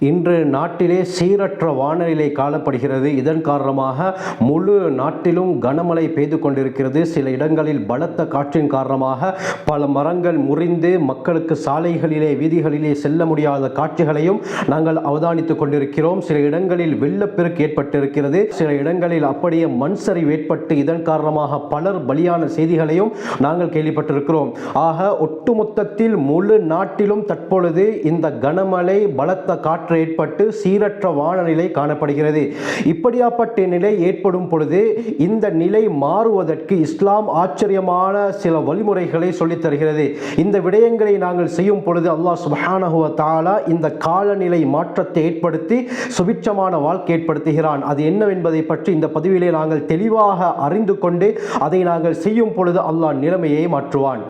இன்று நாட்டிலே சீரற்ற வானிலை காணப்படுகிறது. இதன் காரணமாக முழு நாட்டிலும் கனமழை பெய்து கொண்டிருக்கிறது. சில இடங்களில் பலத்த காற்றின் காரணமாக பல மரங்கள் முறிந்து மக்களுக்கு சாலைகளிலே வீதிகளிலே செல்ல முடியாத காட்சிகளையும் நாங்கள் அவதானித்துக் கொண்டிருக்கிறோம். சில இடங்களில் வெள்ளப்பெருக்கு ஏற்பட்டிருக்கிறது. சில இடங்களில் அப்படியே மண் சரிவு ஏற்பட்டு இதன் காரணமாக பலர் பலியான செய்திகளையும் நாங்கள் கேள்விப்பட்டிருக்கிறோம். ஆக ஒட்டுமொத்தத்தில் முழு நாட்டிலும் தற்பொழுது இந்த கனமழை பலத்த காற்று ஏற்பட்டு சீரற்ற வானநிலை காணப்படுகிறது. இப்படியாப்பட்ட நிலை ஏற்படும் பொழுது இந்த நிலை மாறுவதற்கு இஸ்லாம் ஆச்சரியமான சில வழிமுறைகளை சொல்லித் தருகிறது. இந்த விடயங்களை நாங்கள் செய்யும் பொழுது அல்லாஹ் சுபஹானஹுவ தாலா இந்த காலநிலை மாற்றத்தை ஏற்படுத்தி சுபிட்சமான வாழ்க்கை ஏற்படுத்துகிறான். அது என்னவென்பதை பற்றி இந்த பதிவிலே நாங்கள் தெளிவாக அறிந்து கொண்டு அதை நாங்கள் செய்யும் பொழுது அல்லாஹ் நிலைமையை மாற்றுவான்.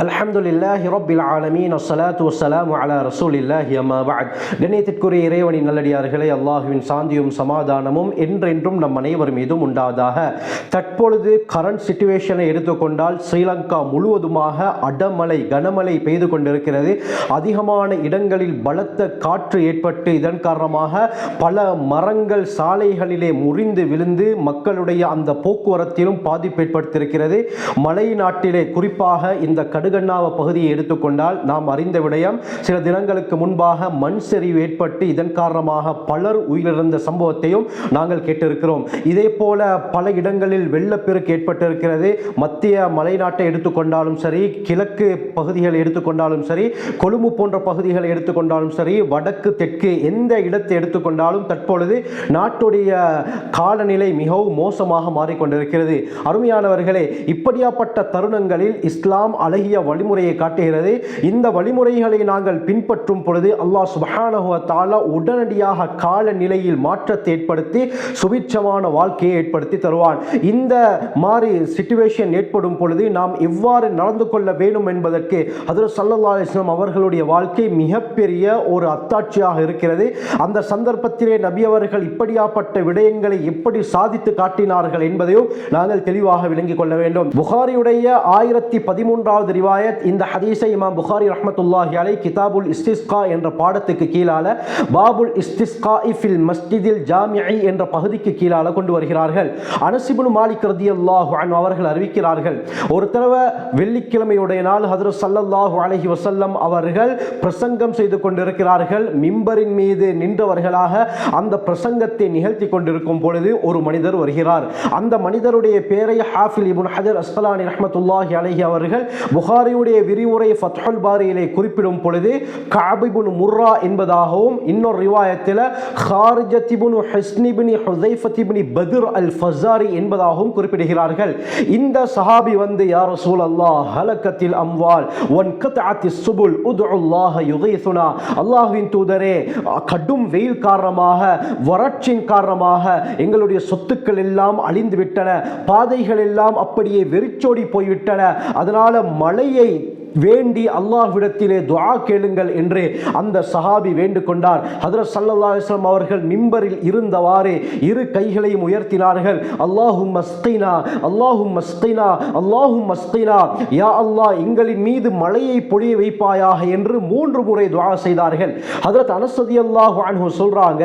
அல்ஹம்துலில்லாஹி ரப்பில் ஆலமீன். அஸ்ஸலாத்து வஸ்ஸலாமு அலா ரசூலில்லாஹி அம்மா பஅத். கண்ணியத்திற்குரிய இறைவனின் நல்லடியார்களே அல்லாஹுவின் சாந்தியும் சமாதானமும் என்றென்றும் நம் அனைவர் மீதும் உண்டாதாக. தற்பொழுது கரண்ட் சுச்சுவேஷனை எடுத்துக்கொண்டால் ஸ்ரீலங்கா முழுவதுமாக அடமழை கனமழை பெய்து கொண்டிருக்கிறது. அதிகமான இடங்களில் பலத்த காற்று ஏற்பட்டு இதன் காரணமாக பல மரங்கள் சாலைகளிலே முறிந்து விழுந்து மக்களுடைய அந்த போக்குவரத்திலும் பாதிப்பு ஏற்படுத்தியிருக்கிறது மலை நாட்டிலே குறிப்பாக இந்த நடுகண்ணாவ பகுதியை எடுத்துக்கொண்டால் நாம் அறிந்த விடயம் சில தினங்களுக்கு முன்பாக மண் சரிவு ஏற்பட்டு இதன் காரணமாக பலர் உயிரிழந்த சம்பவத்தையும் நாங்கள் கேட்டிருக்கிறோம். இதே போல பல இடங்களில் வெள்ளப்பெருக்கு ஏற்பட்டிருக்கிறது. மத்திய மலைநாட்டை எடுத்துக்கொண்டாலும் சரி கிழக்கு பகுதிகளை எடுத்துக்கொண்டாலும் சரி கொழும்பு போன்ற பகுதிகளை எடுத்துக்கொண்டாலும் சரி வடக்கு தெற்கு எந்த இடத்தை எடுத்துக்கொண்டாலும் தற்பொழுது நாட்டுடைய காலநிலை மிகவும் மோசமாக மாறிக்கொண்டிருக்கிறது. அருமையானவர்களே இப்படியாப்பட்ட தருணங்களில் இஸ்லாம் அழகிய வழிமுறையை காட்டுகிறது. இந்த வழிமுறைகளை நாங்கள் பின்பற்றும் பொழுது அல்லாஹ் சுபஹானஹு வ தஆலா உடனடியாக காலநிலையில் மாற்றத்தை ஏற்படுத்தி சுபிட்சமான வாழ்க்கையை ஏற்படுத்தி தருவான். இந்த மாதிரி சிச்சுவேஷன் ஏற்படும் பொழுது நாம் எவ்வாறு நடந்து கொள்ள வேண்டும் என்பதற்கு அதில் ஸல்லல்லாஹு அலைஹி அவர்களுடைய வாழ்க்கை மிகப்பெரிய ஒரு அத்தாட்சியாக இருக்கிறது. அந்த சந்தர்ப்பத்திலே நபி அவர்கள் இப்படியாப்பட்ட விடயங்களை எப்படி சாதித்து காட்டினார்கள் என்பதையும் நாங்கள் தெளிவாக விளங்கிக் கொள்ள வேண்டும். புகாரியுடைய ஆயிரத்தி பதிமூன்றாவது ரிவாயத். இந்த ஹதீஸை இமாம் புகாரி ரஹமத்துல்லாஹி அலை கிதாபுல் இஸ்திஸ்கா என்ற பாடத்துக்கு கீழால பாபுல் இஸ்திஸ்கா இஃபில் மஸ்ஜிதில் ஜாமிஐ என்ற பகுதிக்கு கீழால கொண்டு வருகிறார்கள். அனசிபுன் மாலிக் ரதி அல்லாஹு அவர்கள் அறிவிக்கிறார்கள். ஒரு தடவை வெள்ளிக்கிழமையுடைய நாள் ஹதரத் சல்லல்லாஹு அலஹி வசல்லம் அவர்கள் பிரசங்கம் செய்து கொண்டிருக்கிறார்கள். மிம்பரின் மீது நின்றவர்களாக அந்த பிரசங்கத்தை நிகழ்த்தி கொண்டிருக்கும் பொழுது ஒரு மனிதர் வருகிறார். அந்த மனிதருடைய பேரை ஹாஃபில் இபுன் ஹஜர் அஸ்கலானி ரஹமத்துல்லாஹி அலஹி அவர்கள் புகார் புகாரியுடைய விரிவுரை ஃபத்ஹுல் பாரியிலே குறிப்பிடும் பொழுது காபிபுன் முர்ரா என்பதாகவும் இன்னொரு ரிவாயத்தில் ஹாரிஜத் இப்னு ஹஸ்னி பதிர் அல் ஃபசாரி என்பதாகவும் குறிப்பிடுகிறார்கள். இந்த சஹாபி வந்து யார் யா ரசூலல்லாஹ் ஹலக்கத்தில் அம்வால் ஒன் கத்அத்தி சுபுல் உதுல்லாஹ யுகைசுனா. அல்லாஹ்வின் தூதரே கடும் வெயில் காரணமாக வறட்சியின் காரணமாக எங்களுடைய சொத்துக்கள் எல்லாம் அழிந்து விட்டன பாதைகள் எல்லாம் அப்படியே வெறிச்சோடி போய்விட்டன. அதனால மழையை வேண்டி அல்லாஹ்விடத்திலே துவா கேளுங்கள் என்று அந்த சஹாபி வேண்டுகொண்டார். ஹதரத் ஸல்லல்லாஹு அலைஹி அவர்கள் மிம்பரில் இருந்தவாறு இரு கைகளையும் உயர்த்தினார்கள். அல்லாஹும் மஸ்தீனா அல்லாஹும் மஸ்தீனா அல்லாஹும் மஸ்தீனா யா அல்லாஹ் எங்களின் மீது மழையை பொழிய வைப்பாயாக என்று மூன்று முறை துவா செய்தார்கள். ஹதரத் அனசதி அல்லாஹு அன்ஹு சொல்றாங்க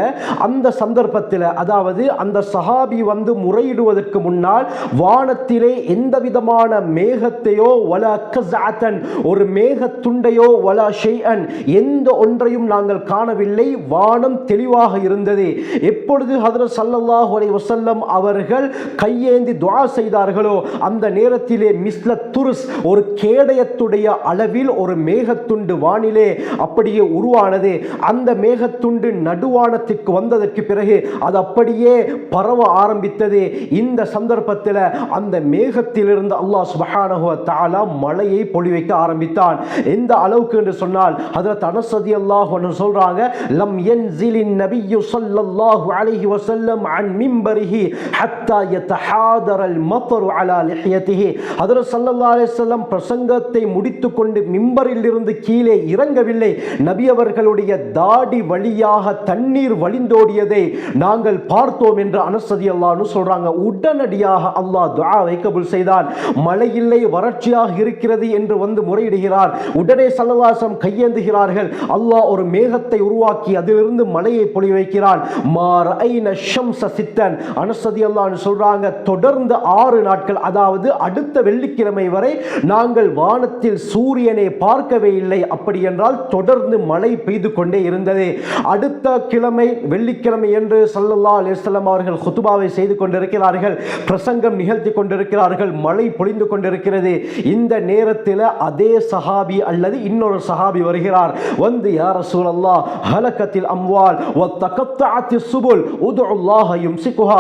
அந்த சந்தர்ப்பத்தில் அதாவது அந்த சஹாபி வந்து முறையிடுவதற்கு முன்னால் வானத்திலே எந்த விதமான மேகத்தையோ வல கஸஅத்தன் ஒரு மேகத்துண்டையோ வலா ஷைஅன். எந்த ஒன்றையும் நாங்கள் காணவில்லை. வானம் தெளிவாக இருந்தது. எப்பொழுது ஹதரத் சல்லல்லாஹு அலை வசல்லம் அவர்கள் கையேந்தி துவா செய்தார்களோ அந்த நேரத்திலே மிஸ்ல துருஸ் ஒரு கேடயத்துடைய அளவில் ஒரு மேகத்துண்டு வானிலே அப்படியே உருவானது. அந்த மேகத்துண்டு நடுவானத்திற்கு வந்ததற்கு பிறகு அது அப்படியே பரவ ஆரம்பித்தது. இந்த சந்தர்ப்பத்தில் அந்த மேகத்திலிருந்து அல்லாஹ் சுபஹானஹுவ தாலா மழையை பொழிவைக்க ஆரம்பித்தான். எந்த அளவுக்கு என்று சொன்னால் அதில் தனசதி அல்லாஹ் ஒன்று சொல்கிறாங்க லம் என் ஜிலின் நபியு ஸல்லல்லாஹு அலைஹி வசல்லம் அன் மிம்பரிஹி ஹத்தா யதஹாதரல் மத்தரு அலா லிஹியத்திஹி அதில் சல்லல்லா அலைஹி வஸல்லம் பிரசங்கத்தை முடித்துக்கொண்டு மிம்பரில் இருந்து கீழே இறங்கவில்லை. நபி அவர்களுடைய தாடி வழியாக தண்ணீர் வழிந்தோடியதை நாங்கள் பார்த்தோம் என்று அனசதி ரலியல்லாஹு சொல்கிறாங்க உடனடியாக அல்லாஹ் துஆவை கபுல் செய்தான். மழை இல்லை வறட்சியாக இருக்கிறது என்று வந்து முறை முறையிடுகிறார். உடனே சல்லதாசம் கையேந்துகிறார்கள். அல்லாஹ் ஒரு மேகத்தை உருவாக்கி அதிலிருந்து மலையை பொழி வைக்கிறான் மாரைன ஷம்ச சித்தன். அனசதி அல்லான்னு சொல்றாங்க தொடர்ந்து ஆறு நாட்கள் அதாவது அடுத்த வெள்ளிக்கிழமை வரை நாங்கள் வானத்தில் சூரியனை பார்க்கவே இல்லை. அப்படி என்றால் தொடர்ந்து மழை பெய்து கொண்டே இருந்தது. அடுத்த கிழமை வெள்ளிக்கிழமை என்று சல்லல்லா அலிஸ்லாம் அவர்கள் ஹுத்துபாவை செய்து கொண்டிருக்கிறார்கள். பிரசங்கம் நிகழ்த்தி கொண்டிருக்கிறார்கள். மழை பொழிந்து கொண்டிருக்கிறது. இந்த நேரத்தில் அதே சஹாபி அல்லது இன்னொரு சஹாபி வருகிறார். வந்து யார் சூழல்லா ஹலக்கத்தில் அம்வால் சுபுல் அல்லாஹ் யும்சிக்குஹா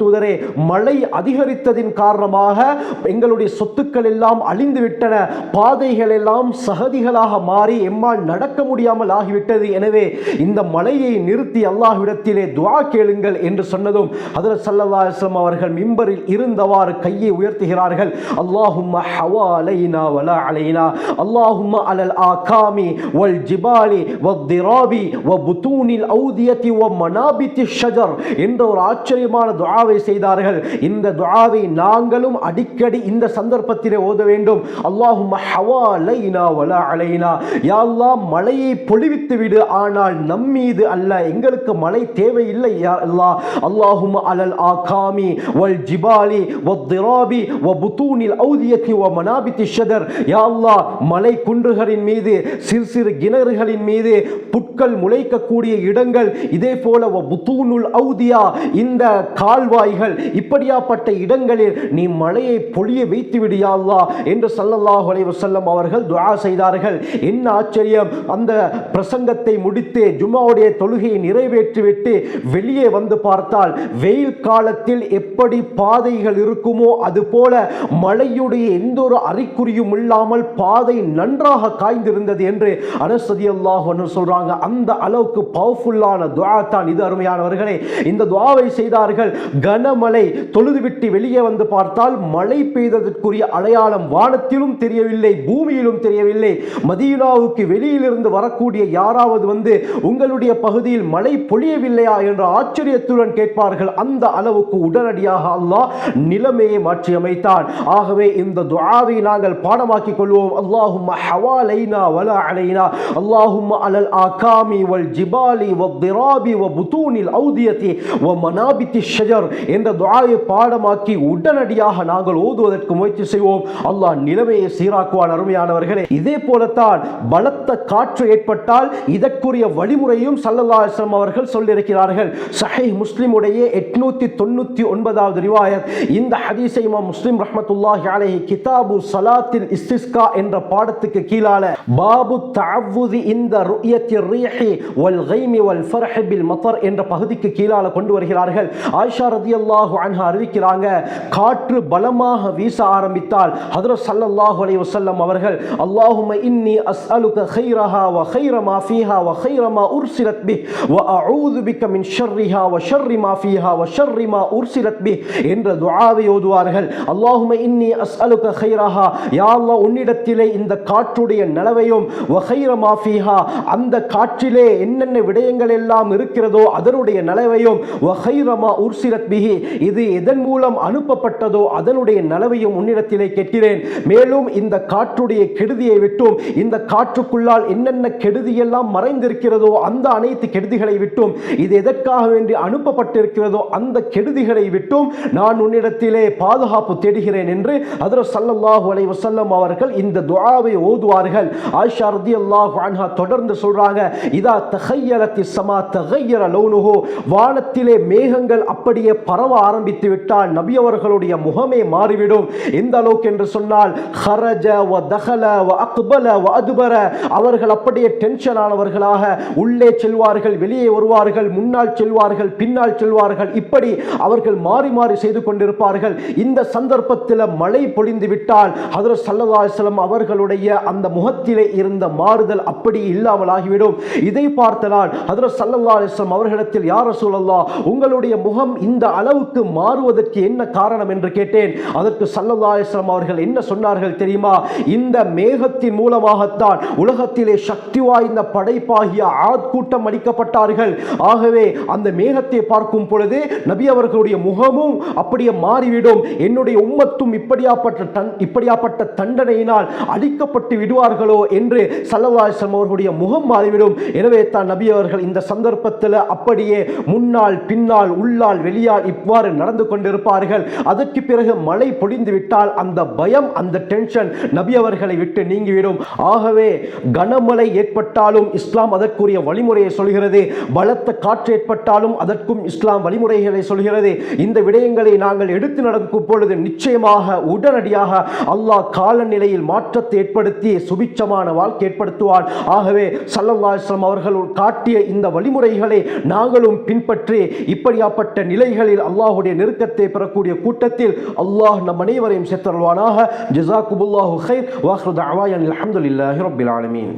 தூதரே மழை அதிகரித்ததின் காரணமாக எங்களுடைய சொத்துக்கள் எல்லாம் அழிந்து விட்டன பாதைகள் எல்லாம் சகதிகளாக மாறி எம்மால் நடக்க முடியாமல் ஆகிவிட்டது. எனவே இந்த மலையை நிறுத்தி அல்லாஹ்விடத்திலே துவா கேளுங்கள் என்று சொன்னதும் ஹதரத் ஸல்லல்லாஹு அலைஹி அவர்கள் மிம்பரில் இருந்தவாறு கையை உயர்த்துகிறார்கள். அல்லாஹும் ஹவா அலைனா வலா علينا. اللهم على الآكام والجبال والضراب وبطون الأودية ومنابت الشجر. வ என்ற ஒரு ஆச்சரியமான துஆவை செய்தார்கள். இந்த துஆவை நாங்களும் அடிக்கடி இந்த சந்தர்ப்பத்திலே ஓத வேண்டும். அல்லாஹும் ஹவாலைனா வலா அலைனா. யா அல்லாஹ் மழையை பொழிவித்து விடு. ஆனால் நம்மீது அல்ல எங்களுக்கு மழை தேவையில்லை யா அல்லாஹ். அல்லாஹும் அலல் ஆகாமி வல் ஜிபாலி வத்திராபி வ புத்தூனில் ஔதியத்தி வ மனாபித்தி ஷதர் யா அல்லாஹ் மலை குன்றுகளின் மீது சிறு சிறு கிணறுகளின் மீது புட்கள் முளைக்கக்கூடிய இடங்கள் இதே போல புத்தூனுல் அவுதியா இந்த கால்வாய்கள் இப்படியாப்பட்ட இடங்களில் நீ மழையை பொழிய வைத்து விடியா என்று சல்லல்லாஹ் செல்லம் அவர்கள் துவா செய்தார்கள். என்ன ஆச்சரியம்? அந்த பிரசங்கத்தை முடித்து ஜுமாவுடைய தொழுகையை நிறைவேற்றிவிட்டு வெளியே வந்து பார்த்தால் வெயில் காலத்தில் எப்படி பாதைகள் இருக்குமோ அதுபோல மழையுடைய எந்த ஒரு அறிகுறியும் இல்லாமல் பாதை நன்றாக காய்ந்திருந்தது என்று அனசதி அல்லாஹ் சொல்றாங்க. அந்த அளவுக்கு பவர்ஃபுல்லான துவா தான் இது அருமையானவர்களே. இந்த துவாவை செய்தார்கள். கனமழை தொழுதுவிட்டு வெளியே வந்து பார்த்தால் மழை பெய்ததற்குரிய அடையாளம் வானத்திலும் தெரியவில்லை பூமியிலும் தெரியவில்லை. மதீனாவுக்கு வெளியிலிருந்து வரக்கூடிய யாராவது வந்து உங்களுடைய பகுதியில் மழை பொழியவில்லையா? என்ற ஆச்சரியத்துடன் கேட்பார்கள். அந்த அளவுக்கு உடனடியாக அல்லாஹ் நிலைமையை மாற்றி அமைத்தான் ஆகவே இந்த துவாவை நாங்கள் பாடமாக்கிக் கொள்வோம் அல்லாஹும் ஹவாலைனா வலா அலைனா அல்லாஹும் அலல் ஆகாமி வல் ஜிபாலி வ திராபி வ புத்தூனில் ஔதியத்தி வ மனாபித்தி ஷஜர் என்ற துவாயை பாடமாக்கி உடனடியாக நாங்கள் ஓதுவதற்கு முயற்சி செய்வோம். அல்லாஹ் நிலைமையை சீராக்குவான் அருமையானவர்களே. இதே போலத்தான் பலத்த காற்று ஏற்பட்டால் இதற்குரிய வழிமுறையும் சல்லல்லாஹு அவர்கள் சொல்லியிருக்கிறார்கள். சஹை முஸ்லிமுடைய எட்நூத்தி தொண்ணூத்தி ஒன்பதாவது ரிவாயத். இந்த ஹதீஸை இமாம் முஸ்லிம் ரஹமத்துல்லாஹி அலைஹி கிதாபு சலாத்தில் இஸ்கா என்ற பாடத்துக்கு கீழால பாபு தஅவ்வுதி இந்த ருயத்தி ரீஹி வல் கைமி வல் ஃபர்ஹ் பில் மத்தர் என்ற பகுதிக்கு கீழால கொண்டு வருகிறார்கள். ஆயிஷா ரதியல்லாஹு அன்ஹா அறிவிக்கிறாங்க காற்று பலமாக வீச ஆரம்பித்தால் ஹதரத் சல்லல்லாஹு அலைஹி வஸல்லம் அவர்கள் அல்லாஹும்ம இன்னி அஸ்அலுக கைரஹா வ கைர மா ஃபீஹா வ கைர மா உர்சிலத் பி வ அஊது பிக மின் ஷர்ரிஹா வ ஷர்ரி மா ஃபீஹா வ ஷர்ரி மா உர்சிலத் பி என்ற துஆவை ஓதுவார்கள். அல்லாஹும்ம இன்னி அஸ்அலுக கைரஹா யா அல்லாஹ் உன்னி என்னிடத்திலே இந்த காற்றுடைய நிலவையும் வ கைர அந்த காற்றிலே என்னென்ன விடயங்கள் எல்லாம் இருக்கிறதோ அதனுடைய நிலவையும் வகைரமா உர்சிரத் பிஹி இது எதன் மூலம் அனுப்பப்பட்டதோ அதனுடைய நிலவையும் உன்னிடத்திலே கேட்கிறேன். மேலும் இந்த காற்றுடைய கெடுதியை விட்டும் இந்த காற்றுக்குள்ளால் என்னென்ன கெடுதியெல்லாம் மறைந்திருக்கிறதோ அந்த அனைத்து கெடுதிகளை விட்டும் இது எதற்காக வேண்டி அனுப்பப்பட்டிருக்கிறதோ அந்த கெடுதிகளை விட்டும் நான் உன்னிடத்திலே பாதுகாப்பு தேடுகிறேன் என்று அதர சல்லல்லாஹு அலைஹி வஸல்லம் அவர்கள் இந்த துஆவை ஓதுவார்கள். ஆயிஷா ரலியல்லாஹு அன்ஹா தொடர்ந்து சொல்றாங்க இதா தஹய்யலத்தி சமா தகையர லௌனுஹு. வானத்திலே மேகங்கள் அப்படியே பரவ ஆரம்பித்து விட்டால் நபி அவர்களுடைய முகமே மாறிவிடும். எந்த அளவுக்கு என்று சொன்னால் ஹரஜ வ தகல வ அக்பல வ அதுபர. அவர்கள் அப்படியே டென்ஷன் ஆனவர்களாக உள்ளே செல்வார்கள் வெளியே வருவார்கள் முன்னால் செல்வார்கள் பின்னால் செல்வார்கள். இப்படி அவர்கள் மாறி மாறி செய்து கொண்டிருப்பார்கள். இந்த சந்தர்ப்பத்தில் மழை பொழிந்து விட்டால் அதில் ஸல்லல்லாஹு அலைஹி அவர்களுடைய அந்த முகத்திலே இருந்த மாறுதல் அப்படி இல்லாமல் ஆகிவிடும் இதை பார்த்தனால் ஹதரத் ஸல்லல்லாஹு அலைஹி அவர்களிடத்தில் யார் சூழல்லா உங்களுடைய முகம் இந்த அளவுக்கு மாறுவதற்கு என்ன காரணம்? என்று கேட்டேன். அதற்கு ஸல்லல்லாஹு அலிஸ்லாம் அவர்கள் என்ன சொன்னார்கள் தெரியுமா? இந்த மேகத்தின் மூலமாகத்தான் உலகத்திலே சக்தி வாய்ந்த படைப்பாகிய ஆத் கூட்டம் அளிக்கப்பட்டார்கள். ஆகவே அந்த மேகத்தை பார்க்கும் பொழுது நபி அவர்களுடைய முகமும் அப்படியே மாறிவிடும். என்னுடைய உம்மத்தும் இப்படியாப்பட்ட தன் இப்படியாப்பட்ட தண்டனையை வறுமையினால் அடிக்கப்பட்டு விடுவார்களோ என்று சல்லவாசம் அவர்களுடைய முகம் மாறிவிடும். எனவே தான் நபி அவர்கள் இந்த சந்தர்ப்பத்தில் அப்படியே முன்னால் பின்னால் உள்ளால் வெளியால் இவ்வாறு நடந்து கொண்டிருப்பார்கள். அதற்கு பிறகு மழை பொழிந்து விட்டால் அந்த பயம் அந்த டென்ஷன் நபி அவர்களை விட்டு நீங்கிவிடும். ஆகவே கனமழை ஏற்பட்டாலும் இஸ்லாம் அதற்குரிய வழிமுறையை சொல்கிறது. பலத்த காற்று ஏற்பட்டாலும் அதற்கும் இஸ்லாம் வழிமுறைகளை சொல்கிறது. இந்த விடயங்களை நாங்கள் எடுத்து நடக்கும் பொழுது நிச்சயமாக உடனடியாக அல்லாஹ் காலநிலை வாழ்க்கையில் மாற்றத்தை ஏற்படுத்தி சுபிச்சமான வாழ்க்கை ஏற்படுத்துவார் ஆகவே சல்லல்லாஹு அவர்கள் காட்டிய இந்த வழிமுறைகளை நாங்களும் பின்பற்றி இப்படியாப்பட்ட நிலைகளில் அல்லாஹுடைய நெருக்கத்தை பெறக்கூடிய கூட்டத்தில் அல்லாஹ் நம் அனைவரையும் சேர்த்தருள்வானாக ஜிசாக்குபுல்லாஹு ஹைர் வாஹ்ரு அவாயன் அல்ஹம்துலில்லாஹி ரபில் ஆலமீன்.